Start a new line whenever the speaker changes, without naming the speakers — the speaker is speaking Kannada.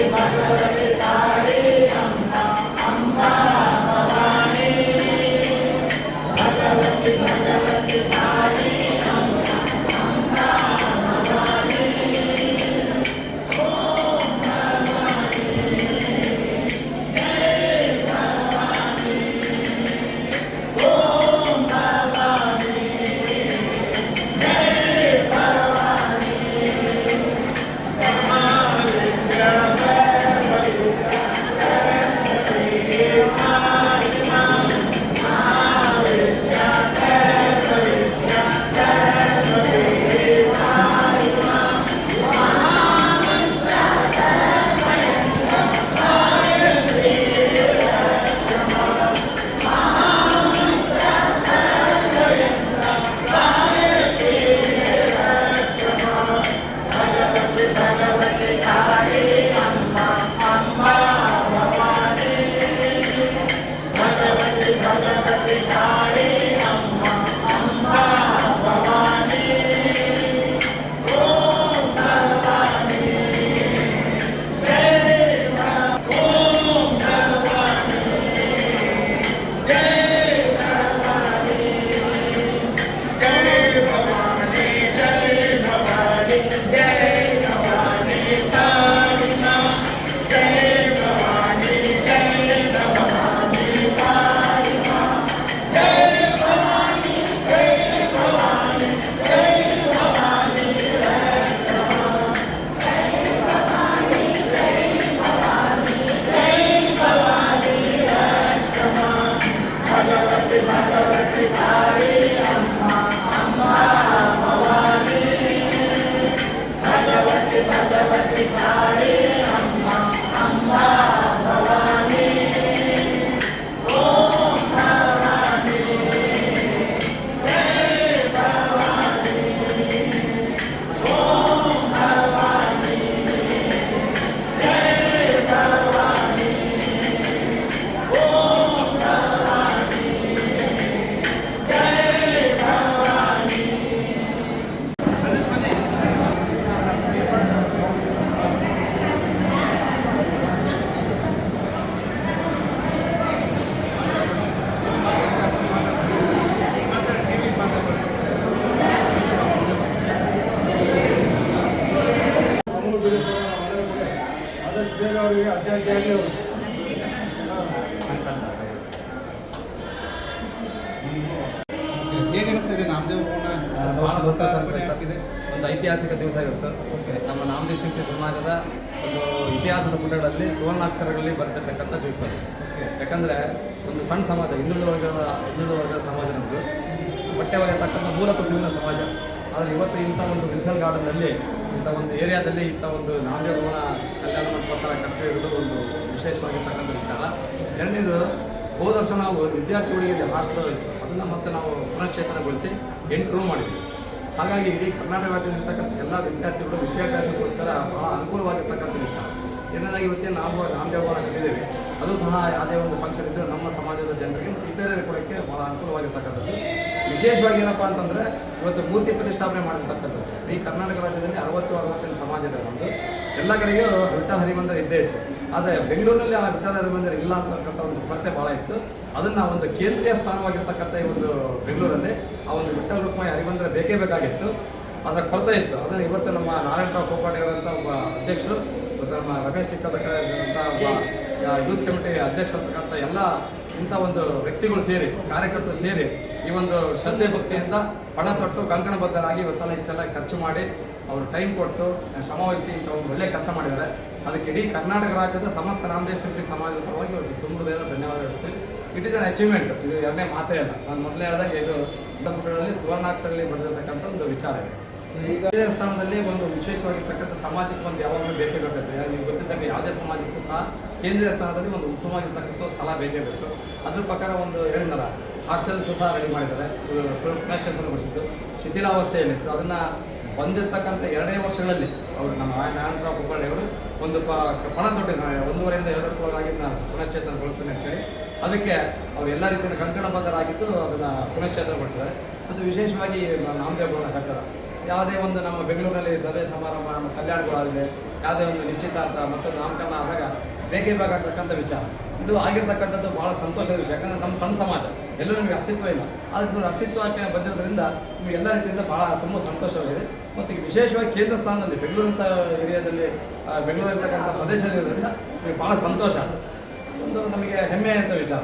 Thank you. Thank you. ಅವರಿಗೆ ಅಡ್ಡಾಗಿ ಒಂದು ಐತಿಹಾಸಿಕ ದಿವಸ ಇವತ್ತು ನಮ್ಮ ನಾಮದೇವ ಶಿಲ್ಪಿ ಸಮಾಜದ ಒಂದು ಇತಿಹಾಸದ ಪುಟಗಳಲ್ಲಿ ಸುವರ್ಣಾಕ್ಷರಗಳಲ್ಲಿ ಬರ್ತಕ್ಕಂಥ ದಿವಸ ಯಾಕಂದರೆ ಒಂದು ಸಣ್ಣ ಸಮಾಜ ಹಿಂದುಳಿದ ವರ್ಗದ ಹಿಂದುಳಿದ ವರ್ಗದ ಸಮಾಜ ನಮ್ಮದು ಬಟ್ಟೆ ಒಗೆಯತಕ್ಕಂಥ ಮೂಲ ಕುಸಿವಿನ ಸಮಾಜ. ಆದರೆ ಇವತ್ತು ಇಂಥ ಒಂದು ವಿಲ್ಸನ್ ಗಾರ್ಡನ್ನಲ್ಲಿ ಇಂಥ ಒಂದು ಏರಿಯಾದಲ್ಲಿ ಇಂಥ ಒಂದು ನಾಮದೇವನ ಕಲ್ಯಾಣ ಮಂಟಪ ಇರೋದು ಒಂದು ವಿಶೇಷವಾಗಿರ್ತಕ್ಕಂಥ ವಿಚಾರ. ಎರಡನೇದು, ಹೋದ ವರ್ಷ ನಾವು ವಿದ್ಯಾರ್ಥಿಗಳಿಗೆ ಹಾಸ್ಟೆಲ್ ಅದನ್ನು ಮತ್ತೆ ನಾವು ಪುನಶ್ಚೇತನಗೊಳಿಸಿ ಎಂಟು ರೂಮ್ ಮಾಡಿದ್ವಿ. ಹಾಗಾಗಿ ಇಡೀ ಕರ್ನಾಟಕ ರಾಜ್ಯದಲ್ಲಿರ್ತಕ್ಕಂಥ ಎಲ್ಲ ವಿದ್ಯಾರ್ಥಿಗಳು ವಿದ್ಯಾಭ್ಯಾಸಕ್ಕೋಸ್ಕರ ಬಹಳ ಅನುಕೂಲವಾಗಿರ್ತಕ್ಕಂಥ ವಿಚಾರ. ಏನನ್ನಾಗಿ ಇವತ್ತೇ ನಾವು ನಾಮದೇವನ ಕಟ್ಟಿದ್ದೇವೆ ಅದು ಸಹ ಯಾವುದೇ ಒಂದು ಫಂಕ್ಷನ್ ಇದ್ದರೆ ನಮ್ಮ ಸಮಾಜದ ಜನರಿಗೆ ಮತ್ತು ಇತರರಿಗೆ ಕೊಡೋಕ್ಕೆ ಬಹಳ ಅನುಕೂಲವಾಗಿರ್ತಕ್ಕಂಥದ್ದು. ವಿಶೇಷವಾಗಿ ಏನಪ್ಪ ಅಂತಂದರೆ ಇವತ್ತು ಮೂರ್ತಿ ಪ್ರತಿಷ್ಠಾಪನೆ ಮಾಡಿರ್ತಕ್ಕಂಥದ್ದು. ಈ ಕರ್ನಾಟಕ ರಾಜ್ಯದಲ್ಲಿ ಅರವತ್ತು, ಅರವತ್ತೆಂಟು ಸಮಾಜ ಇದೆ ಒಂದು. ಎಲ್ಲ ಕಡೆಗೂ ವಿಠ್ಠಲ ಹರಿಮಂದಿರ ಇದ್ದೇ ಇತ್ತು. ಆದರೆ ಬೆಂಗಳೂರಿನಲ್ಲಿ ಆ ವಿಠ್ಠಲ ಹರಿಮಂದಿರ ಇಲ್ಲ ಅಂತಕ್ಕಂಥ ಒಂದು ಕೊರತೆ ಭಾಳ ಇತ್ತು. ಅದನ್ನು ಒಂದು ಕೇಂದ್ರೀಯ ಸ್ಥಾನವಾಗಿರ್ತಕ್ಕಂಥ ಈ ಒಂದು ಬೆಂಗಳೂರಲ್ಲಿ ಆ ಒಂದು ವಿಠಲ ರೂಪಾಯಿ ಹರಿಮಂದಿರ ಬೇಕೇ ಬೇಕಾಗಿತ್ತು. ಅದರ ಕೊರತೆ ಇತ್ತು. ಅದನ್ನು ಇವತ್ತು ನಮ್ಮ ನಾರಾಯಣರಾವ್ ಕೋಪಾಡಿಯವರಂಥ ಒಬ್ಬ ಅಧ್ಯಕ್ಷರು ಮತ್ತು ನಮ್ಮ ರಮೇಶ್ ಚಿಕ್ಕಬೆಟ್ಟ ಒಬ್ಬ ಯೂತ್ ಕಮಿಟಿ ಅಧ್ಯಕ್ಷ ಅಂತಕ್ಕಂಥ ಎಲ್ಲ ಇಂಥ ಒಂದು ವ್ಯಕ್ತಿಗಳು ಸೇರಿ, ಕಾರ್ಯಕರ್ತರು ಸೇರಿ ಈ ಒಂದು ಶ್ರದ್ಧೆ ಭಕ್ತಿಯಿಂದ ಪಣ ತೊಟ್ಟು ಕಂಕಣಬದ್ಧರಾಗಿ ಇವತ್ತೆಲ್ಲ ಇಷ್ಟೆಲ್ಲ ಖರ್ಚು ಮಾಡಿ ಅವರು ಟೈಮ್ ಕೊಟ್ಟು ಶ್ರಮವಹಿಸಿ ಒಂದು ಒಳ್ಳೆ ಕೆಲಸ ಮಾಡಿದ್ದಾರೆ. ಅದಕ್ಕೆ ಇಡೀ ಕರ್ನಾಟಕ ರಾಜ್ಯದ ಸಮಸ್ತ ರಾಮದೇಶ್ವರಿ ಸಮಾಜದ ಪರವಾಗಿ ಅವರಿಗೆ ತುಂಬ ಹೃದಯದ ಧನ್ಯವಾದ ಹೇಳ್ತೀನಿ. ಇಟ್ ಇಸ್ ಅನ್ ಅಚೀವ್ಮೆಂಟ್ ಇದು ಎರಡನೇ ಮಾತೇ ಅಲ್ಲ. ನಾನು ಮೊದಲೇ ಹೇಳಿದಾಗ ಇದು ಸಂಪುಟಗಳಲ್ಲಿ ಸುವರ್ಣಾಕ್ಷರಲ್ಲಿ ಬರೆದಿರ್ತಕ್ಕಂಥ ಒಂದು ವಿಚಾರ ಇದೆ. ಈಗ ದೇವಸ್ಥಾನದಲ್ಲಿ ಒಂದು ವಿಶೇಷವಾಗಿರ್ತಕ್ಕಂಥ ಸಮಾಜಕ್ಕೆ ಒಂದು ಯಾವಾಗಲೂ ಬೇಕೇ ಬೇಕಾಗುತ್ತೆ ನೀವು ಗೊತ್ತಿದ್ದಂಗೆ ಯಾವುದೇ ಸಮಾಜಕ್ಕೂ ಸಹ ಕೇಂದ್ರೀಯ ಸ್ಥಾನದಲ್ಲಿ ಒಂದು ಉತ್ತಮವಾಗಿರ್ತಕ್ಕಂಥ ಸ್ಥಳ ಬೇಕೇ ಬೇಕು. ಅದ್ರ ಪ್ರಕಾರ ಒಂದು ಹೇಳಿದ್ನಲ್ಲ ಹಾಸ್ಟೆಲ್ ಸಹ ರೆಡಿ ಮಾಡಿದ್ದಾರೆ. ಪುನಶ್ಚೇತನಗೊಳಿಸಿದ್ದು ಶಿಥಿಲಾವಸ್ಥೆಯಲ್ಲಿತ್ತು. ಅದನ್ನು ಬಂದಿರತಕ್ಕಂಥ ಎರಡೇ ವರ್ಷಗಳಲ್ಲಿ ಅವರು ನಮ್ಮ ನಾರಾಯಣರಾವ್ ಹುಬ್ಬಳ್ಳಿ ಅವರು ಒಂದು ಪ, ಪಣ ತೊಟ್ಟಿದ್ದಾರೆ. ಒಂದೂವರೆಯಿಂದ ಎರಡು ವರ್ಷಗಳಾಗಿ ನಾನು ಪುನಶ್ಚೇತನಗೊಳಿಸ್ತೇನೆ ಅಂತೇಳಿ ಅದಕ್ಕೆ ಅವರು ಎಲ್ಲ ರೀತಿಯ ಕಂಕಣಬದ್ಧರಾಗಿದ್ದು ಅದನ್ನು ಪುನಶ್ಚೇತನಗೊಳಿಸಿದ್ದಾರೆ. ಮತ್ತು ವಿಶೇಷವಾಗಿ ನಾಮದೇವರನ್ನ ಕಟ್ಟಡ. ಯಾವುದೇ ಒಂದು ನಮ್ಮ ಬೆಂಗಳೂರಿನಲ್ಲಿ ಸಭೆ ಸಮಾರಂಭ, ನಮ್ಮ ಕಲ್ಯಾಣಗಳಾಗಿದೆ ಯಾವುದೇ ಒಂದು ನಿಶ್ಚಿತಾರ್ಥ ಮತ್ತು ನಾಮಕರಣ ಆದಾಗ ಬೇಕೇ ಬೇಕಾಗ್ತಕ್ಕಂಥ ವಿಚಾರ. ಇದು ಆಗಿರ್ತಕ್ಕಂಥದ್ದು ಬಹಳ ಸಂತೋಷದ ವಿಷಯ. ಯಾಕಂದ್ರೆ ನಮ್ಮ ಸಣ್ಣ ಸಮಾಜ, ಎಲ್ಲರೂ ನಿಮಗೆ ಅಸ್ತಿತ್ವ ಇಲ್ಲ. ಆದರೆ ಅಸ್ತಿತ್ವ ಅಸ್ತಿತ್ವಕ್ಕೆ ಬಂದಿರೋದ್ರಿಂದ ನಿಮಗೆ ಎಲ್ಲ ರೀತಿಯಿಂದ ಬಹಳ ತುಂಬ ಸಂತೋಷವಾಗಿದೆ. ಮತ್ತು ವಿಶೇಷವಾಗಿ ಕೇಂದ್ರ ಸ್ಥಾನದಲ್ಲಿ ಬೆಂಗಳೂರಂಥ ಏರಿಯಾದಲ್ಲಿ ಬೆಂಗಳೂರಿರ್ತಕ್ಕಂಥ ಪ್ರದೇಶದಲ್ಲಿರೋದ್ರಿಂದ ನಿಮಗೆ ಭಾಳ ಸಂತೋಷ. ಒಂದು ನಮಗೆ ಹೆಮ್ಮೆ ಅಂತ ವಿಚಾರ.